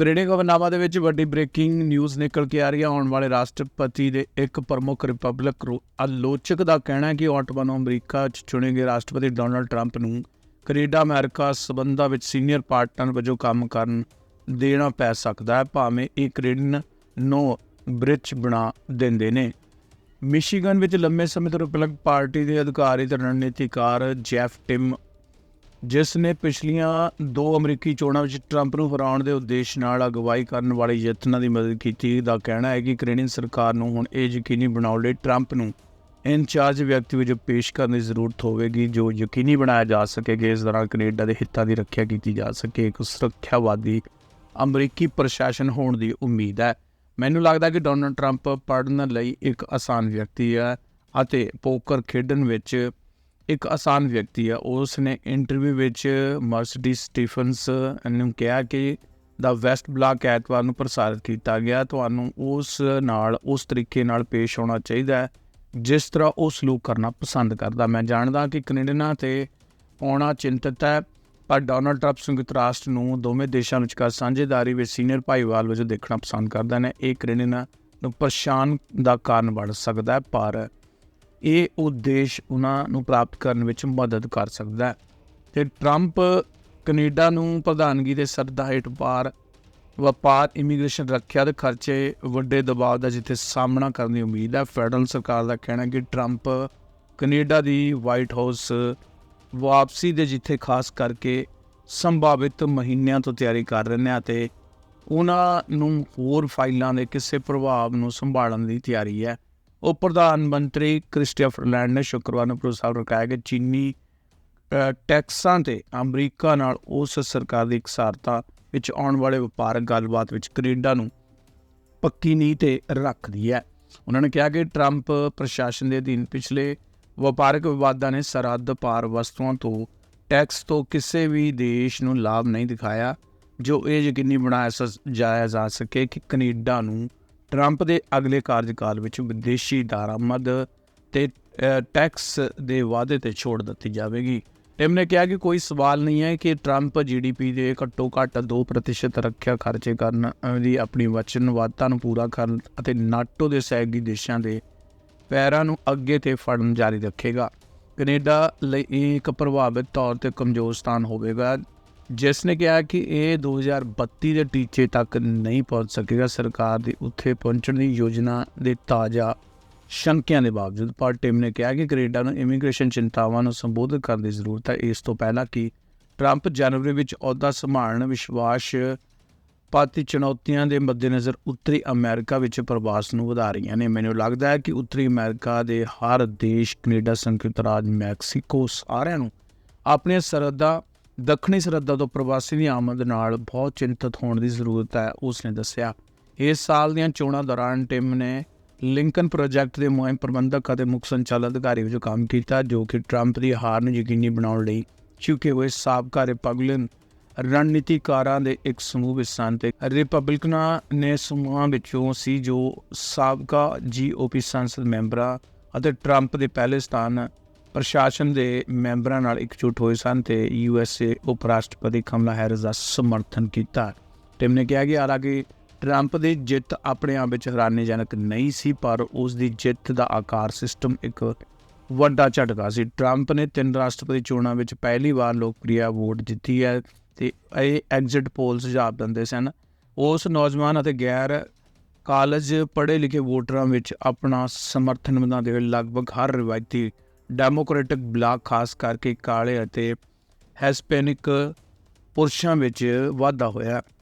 Canadian ਖਬਰਨਾਮਾ ਦੇ ਵਿੱਚ ਵੱਡੀ ਬ੍ਰੇਕਿੰਗ ਨਿਊਜ਼ ਨਿਕਲ ਕੇ ਆ ਰਹੀ ਹੈ। ਆਉਣ ਵਾਲੇ ਰਾਸ਼ਟਰਪਤੀ ਦੇ ਇੱਕ ਪ੍ਰਮੁੱਖ ਰਿਪਬਲਿਕ ਰੋ- ਆਲੋਚਕ ਦਾ ਕਹਿਣਾ ਹੈ ਕਿ ਆਟੋਮਨ ਨੂੰ ਅਮਰੀਕਾ 'ਚ ਚੁਣੇ ਗਏ ਰਾਸ਼ਟਰਪਤੀ ਡੋਨਲਡ ਟਰੰਪ ਨੂੰ ਕੈਨੇਡਾ, ਅਮਰੀਕਾ ਸਬੰਧਾਂ ਵਿੱਚ ਸੀਨੀਅਰ ਪਾਰਟਨਰ ਵਜੋਂ ਕੰਮ ਕਰਨ ਦੇਣਾ ਪੈ ਸਕਦਾ ਹੈ। ਭਾਵੇਂ ਇਹ ਕੈਨੇਡੀਅਨ ਨੂੰ ਬ੍ਰਿਜ ਬਣਾ ਦਿੰਦੇ ਨੇ। ਮਿਸ਼ੀਗਨ ਵਿੱਚ ਲੰਮੇ ਸਮੇਂ ਤੋਂ ਰਿਪਬਲਿਕ ਪਾਰਟੀ ਦੇ ਅਧਿਕਾਰੀ ਤੇ ਰਣਨੀਤੀਕਾਰ ਜੈਫ ਟਿਮ ਜਿਸ ਨੇ ਪਿਛਲੀਆਂ ਦੋ ਅਮਰੀਕੀ ਚੋਣਾਂ ਵਿੱਚ ਟਰੰਪ ਨੂੰ ਹਰਾਉਣ ਦੇ ਉਦੇਸ਼ ਨਾਲ ਅਗਵਾਈ ਕਰਨ ਵਾਲੇ ਯਤਨਾਂ ਦੀ ਮਦਦ ਕੀਤੀ ਦਾ ਕਹਿਣਾ ਹੈ ਕਿ ਕੈਨੇਡੀਅਨ ਸਰਕਾਰ ਨੂੰ ਹੁਣ ਇਹ ਯਕੀਨੀ ਬਣਾਉਣ ਲਈ ਟਰੰਪ ਨੂੰ ਇਨਚਾਰਜ ਵਿਅਕਤੀ ਵਜੋਂ ਪੇਸ਼ ਕਰਨ ਦੀ ਜ਼ਰੂਰਤ ਹੋਵੇਗੀ, ਜੋ ਯਕੀਨੀ ਬਣਾਇਆ ਜਾ ਸਕੇ ਕਿ ਇਸ ਦੌਰਾਨ ਕੈਨੇਡਾ ਦੇ ਹਿੱਤਾਂ ਦੀ ਰੱਖਿਆ ਕੀਤੀ ਜਾ ਸਕੇ। ਇੱਕ ਸੁਰੱਖਿਆਵਾਦੀ ਅਮਰੀਕੀ ਪ੍ਰਸ਼ਾਸਨ ਹੋਣ ਦੀ ਉਮੀਦ ਹੈ। ਮੈਨੂੰ ਲੱਗਦਾ ਕਿ ਡੋਨਲਡ ਟਰੰਪ ਪੜਨ ਲਈ ਇੱਕ ਆਸਾਨ ਵਿਅਕਤੀ ਹੈ ਅਤੇ ਪੋਕਰ ਖੇਡਣ ਵਿੱਚ ਇੱਕ ਆਸਾਨ ਵਿਅਕਤੀ ਹੈ। ਉਸ ਨੇ ਇੰਟਰਵਿਊ ਵਿੱਚ ਮਰਸਡੀ ਸਟੀਫਨਸ ਨੂੰ ਕਿਹਾ ਕਿ ਦਾ ਵੈਸਟ ਬਲਾਕ ਐਤਵਾਰ ਨੂੰ ਪ੍ਰਸਾਰਿਤ ਕੀਤਾ ਗਿਆ। ਤੁਹਾਨੂੰ ਉਸ ਨਾਲ, ਉਸ ਤਰੀਕੇ ਨਾਲ ਪੇਸ਼ ਹੋਣਾ ਚਾਹੀਦਾ ਹੈ, ਜਿਸ ਤਰ੍ਹਾਂ ਉਹ ਸਲੂਕ ਕਰਨਾ ਪਸੰਦ ਕਰਦਾ। ਮੈਂ ਜਾਣਦਾ ਕਿ ਕੈਨੇਡੀਅਨਾਂ ਤੇ ਆਉਣਾ ਚਿੰਤਤ ਹੈ, ਪਰ ਡੋਨਲਡ ਟਰੰਪ ਸੰਯੁਕਤ ਰਾਸ਼ਟਰ ਨੂੰ ਦੋਵੇਂ ਦੇਸ਼ਾਂ ਵਿਚਕਾਰ ਸਾਂਝੇਦਾਰੀ ਵਿੱਚ ਸੀਨੀਅਰ ਭਾਈਵਾਲ ਵਜੋਂ ਦੇਖਣਾ ਪਸੰਦ ਕਰਦਾ ਨੇ ਇਹ ਕੈਨੇਡੀਅਨਾਂ ਨੂੰ ਪਰੇਸ਼ਾਨ ਦਾ ਕਾਰਨ ਬਣ ਸਕਦਾ ਹੈ, ਪਰ ਇਹ ਉਦੇਸ਼ ਉਹਨਾਂ ਨੂੰ ਪ੍ਰਾਪਤ ਕਰਨ ਵਿੱਚ ਮਦਦ ਕਰ ਸਕਦਾ ਹੈ। ਤੇ ਟਰੰਪ ਕੈਨੇਡਾ ਨੂੰ ਪ੍ਰਧਾਨਗੀ ਦੇ ਸਰਦਾ ਹੇਠ ਪਾਰ ਵਪਾਰ, ਇਮੀਗ੍ਰੇਸ਼ਨ, ਰੱਖਿਆ ਤੇ ਖਰਚੇ ਵੱਡੇ ਦਬਾਅ ਦਾ ਜਿੱਥੇ ਸਾਹਮਣਾ ਕਰਨ ਦੀ ਉਮੀਦ ਹੈ। ਫੈਡਰਲ ਸਰਕਾਰ ਦਾ ਕਹਿਣਾ ਹੈ ਕਿ ਟਰੰਪ ਕੈਨੇਡਾ ਦੀ ਵਾਈਟ ਹਾਊਸ ਵਾਪਸੀ ਦੇ ਜਿੱਥੇ ਖਾਸ ਕਰਕੇ ਸੰਭਾਵਿਤ ਮਹੀਨਿਆਂ ਤੋਂ ਤਿਆਰੀ ਕਰ ਰਹੇ ਨੇ ਅਤੇ ਉਹਨਾਂ ਨੂੰ ਹੋਰ ਫਾਈਲਾਂ ਦੇ ਕਿਸੇ ਪ੍ਰਭਾਵ ਨੂੰ ਸੰਭਾਲਣ ਦੀ ਤਿਆਰੀ ਹੈ। ਉਹ ਪ੍ਰਧਾਨ ਮੰਤਰੀ ਕ੍ਰਿਸਟੀਆ ਫਰਲੈਂਡ ਨੇ ਸ਼ੁੱਕਰਵਾਰ ਨੂੰ ਭਰੋਸਾ ਰੱਖਿਆ ਕਿ ਚੀਨੀ ਟੈਕਸਾਂ ਤੇ ਅਮਰੀਕਾ ਨਾਲ ਉਸ ਸਰਕਾਰ ਦੀ ਇਕਸਾਰਤਾ ਵਿੱਚ ਆਉਣ ਵਾਲੇ ਵਪਾਰਕ ਗੱਲਬਾਤ ਵਿੱਚ ਕੈਨੇਡਾ ਨੂੰ ਪੱਕੀ ਨੀਂਹ ਤੇ ਰੱਖਦੀ ਹੈ। ਉਹਨਾਂ ਨੇ ਕਿਹਾ ਕਿ ਟਰੰਪ ਪ੍ਰਸ਼ਾਸਨ ਦੇ ਅਧੀਨ ਪਿਛਲੇ ਵਪਾਰਕ ਵਿਵਾਦਾਂ ਨੇ ਸਰਹੱਦ ਪਾਰ ਵਸਤੂਆਂ ਤੋਂ, ਟੈਕਸ ਤੋਂ ਕਿਸੇ ਵੀ ਦੇਸ਼ ਨੂੰ ਲਾਭ ਨਹੀਂ ਦਿਖਾਇਆ, ਜੋ ਇਹ ਯਕੀਨੀ ਬਣਾਇਆ ਸ- ਜਾਇਆ ਜਾ ਸਕੇ ਕਿ ਕੈਨੇਡਾ ਨੂੰ ਟਰੰਪ ਦੇ ਅਗਲੇ ਕਾਰਜਕਾਲ ਵਿੱਚ ਵਿਦੇਸ਼ੀ ਦਾਰਾਮਦ ਤੇ ਟੈਕਸ ਦੇ ਵਾਅਦੇ ਤੇ ਛੋੜ ਦਿੱਤੀ ਜਾਵੇਗੀ। ਟਿਮ ਨੇ ਕਿਹਾ ਕਿ ਕੋਈ ਸਵਾਲ ਨਹੀਂ ਹੈ ਕਿ ਟਰੰਪ ਜੀਡੀਪੀ ਦੇ ਘੱਟੋ ਘੱਟ 2% ਰੱਖਿਆ ਖਰਚੇ ਕਰਨ ਦੀ ਆਪਣੀ ਵਚਨਬੱਧਤਾ ਨੂੰ ਪੂਰਾ ਕਰਨ ਅਤੇ ਨਾਟੋ ਦੇ ਸਹਿਯੋਗੀ ਦੇਸ਼ਾਂ ਦੇ ਪੈਰਾਂ ਨੂੰ ਅੱਗੇ ਤੇ ਫੜਨ ਜਾਰੀ ਰੱਖੇਗਾ। ਕੈਨੇਡਾ ਲਈ ਇਹ ਇੱਕ ਪ੍ਰਭਾਵਿਤ ਤੌਰ ਤੇ ਕਮਜ਼ੋਰ ਸਥਾਨ ਹੋਵੇਗਾ। ਜਿਸ ਨੇ ਕਿਹਾ ਕਿ ਇਹ 2032 ਦੇ ਟੀਚੇ ਤੱਕ ਨਹੀਂ ਪਹੁੰਚ ਸਕੇਗਾ, ਸਰਕਾਰ ਦੀ ਉੱਥੇ ਪਹੁੰਚਣ ਦੀ ਯੋਜਨਾ ਦੇ ਤਾਜ਼ਾ ਸ਼ੰਕਿਆਂ ਦੇ ਬਾਵਜੂਦ, ਪਰ ਟਿਮ ਨੇ ਕਿਹਾ ਕਿ ਕੈਨੇਡਾ ਨੂੰ ਇਮੀਗ੍ਰੇਸ਼ਨ ਚਿੰਤਾਵਾਂ ਨੂੰ ਸੰਬੋਧਨ ਕਰਨ ਦੀ ਜ਼ਰੂਰਤ ਹੈ। ਇਸ ਤੋਂ ਪਹਿਲਾਂ ਕਿ ਟਰੰਪ ਜਨਵਰੀ ਵਿੱਚ ਅਹੁਦਾ ਸੰਭਾਲਣ, ਵਿਸ਼ਵਾਸ ਪਾਤੀ ਚੁਣੌਤੀਆਂ ਦੇ ਮੱਦੇਨਜ਼ਰ ਉੱਤਰੀ ਅਮਰੀਕਾ ਵਿੱਚ ਪ੍ਰਵਾਸ ਨੂੰ ਵਧਾ ਰਹੀਆਂ ਨੇ। ਮੈਨੂੰ ਲੱਗਦਾ ਹੈ ਕਿ ਉੱਤਰੀ ਅਮਰੀਕਾ ਦੇ ਹਰ ਦੇਸ਼, ਕੈਨੇਡਾ, ਸੰਯੁਕਤ ਰਾਜ, ਮੈਕਸੀਕੋ ਸਾਰਿਆਂ ਨੂੰ ਆਪਣੀਆਂ ਸਰਹੱਦਾਂ ਦੱਖਣੀ ਸਰਹੱਦਾਂ ਤੋਂ ਪ੍ਰਵਾਸੀ ਦੀ ਆਮਦ ਨਾਲ ਬਹੁਤ ਚਿੰਤਤ ਹੋਣ ਦੀ ਜ਼ਰੂਰਤ ਹੈ ਉਸ ਨੇ ਦੱਸਿਆ। ਇਸ ਸਾਲ ਦੀਆਂ ਚੋਣਾਂ ਦੌਰਾਨ ਟਿਮ ਨੇ ਲਿੰਕਨ ਪ੍ਰੋਜੈਕਟ ਦੇ ਮੁਹਿੰਮ ਪ੍ਰਬੰਧਕ ਅਤੇ ਮੁੱਖ ਸੰਚਾਲਨ ਅਧਿਕਾਰੀ ਵਜੋਂ ਕੰਮ ਕੀਤਾ, ਜੋ ਕਿ ਟਰੰਪ ਦੀ ਹਾਰ ਨੂੰ ਯਕੀਨੀ ਬਣਾਉਣ ਲਈ ਚੁੱਕੇ ਹੋਏ ਸਾਬਕਾ ਰਿਪਬਲਿਕਨ ਰਣਨੀਤੀਕਾਰਾਂ ਦੇ ਇੱਕ ਸਮੂਹ ਵਿੱਚ ਸਨ ਤੇ ਰਿਪਬਲਿਕਨਾਂ ਨੇ ਸਮੂਹਾਂ ਵਿੱਚੋਂ ਸੀ ਜੋ ਸਾਬਕਾ ਜੀਓਪੀ ਸੰਸਦ ਮੈਂਬਰਾਂ ਅਤੇ ਟਰੰਪ ਦੇ ਪਹਿਲੇ ਸਥਾਨ ਪ੍ਰਸ਼ਾਸਨ ਦੇ ਮੈਂਬਰਾਂ ਨਾਲ ਇਕਜੁੱਟ ਹੋਏ ਸਨ ਤੇ ਯੂਐਸਏ ਉਪ ਰਾਸ਼ਟਰਪਤੀ ਕਮਲਾ ਹੈਰਿਸ ਦਾ ਸਮਰਥਨ ਕੀਤਾ। ਟਿਮ ਨੇ ਕਿਹਾ ਕਿ ਹਾਲਾਂਕਿ ਟਰੰਪ ਦੀ ਜਿੱਤ ਆਪਣੇ ਆਪ ਵਿੱਚ ਹੈਰਾਨੀਜਨਕ ਨਹੀਂ ਸੀ, ਪਰ ਉਸ ਦੀ ਜਿੱਤ ਦਾ ਆਕਾਰ ਸਿਸਟਮ ਇੱਕ ਵੱਡਾ ਝਟਕਾ ਸੀ। ਟਰੰਪ ਨੇ ਤਿੰਨ ਰਾਸ਼ਟਰਪਤੀ ਚੋਣਾਂ ਵਿੱਚ ਪਹਿਲੀ ਵਾਰ ਲੋਕਪ੍ਰਿਯ ਵੋਟ ਜਿੱਤੀ ਹੈ ਤੇ ਇਹ ਐਗਜ਼ਿਟ ਪੋਲ ਸੁਝਾਅ ਦਿੰਦੇ ਸਨ। ਉਸ ਨੌਜਵਾਨ ਅਤੇ ਗੈਰ ਕਾਲਜ ਪੜ੍ਹੇ ਲਿਖੇ ਵੋਟਰਾਂ ਵਿੱਚ ਆਪਣਾ ਸਮਰਥਨ ਵਧਾਉਂਦੇ ਹੋਏ ਲਗਭਗ ਹਰ ਰਵਾਇਤੀ ਡੈਮੋਕ੍ਰੈਟਿਕ ਬਲਾਕ ਖਾਸ ਕਰਕੇ ਕਾਲੇ ਅਤੇ ਹੈਸਪੈਨਿਕ ਪੁਰਸ਼ਾਂ ਵਿੱਚ ਵਾਧਾ ਹੋਇਆ।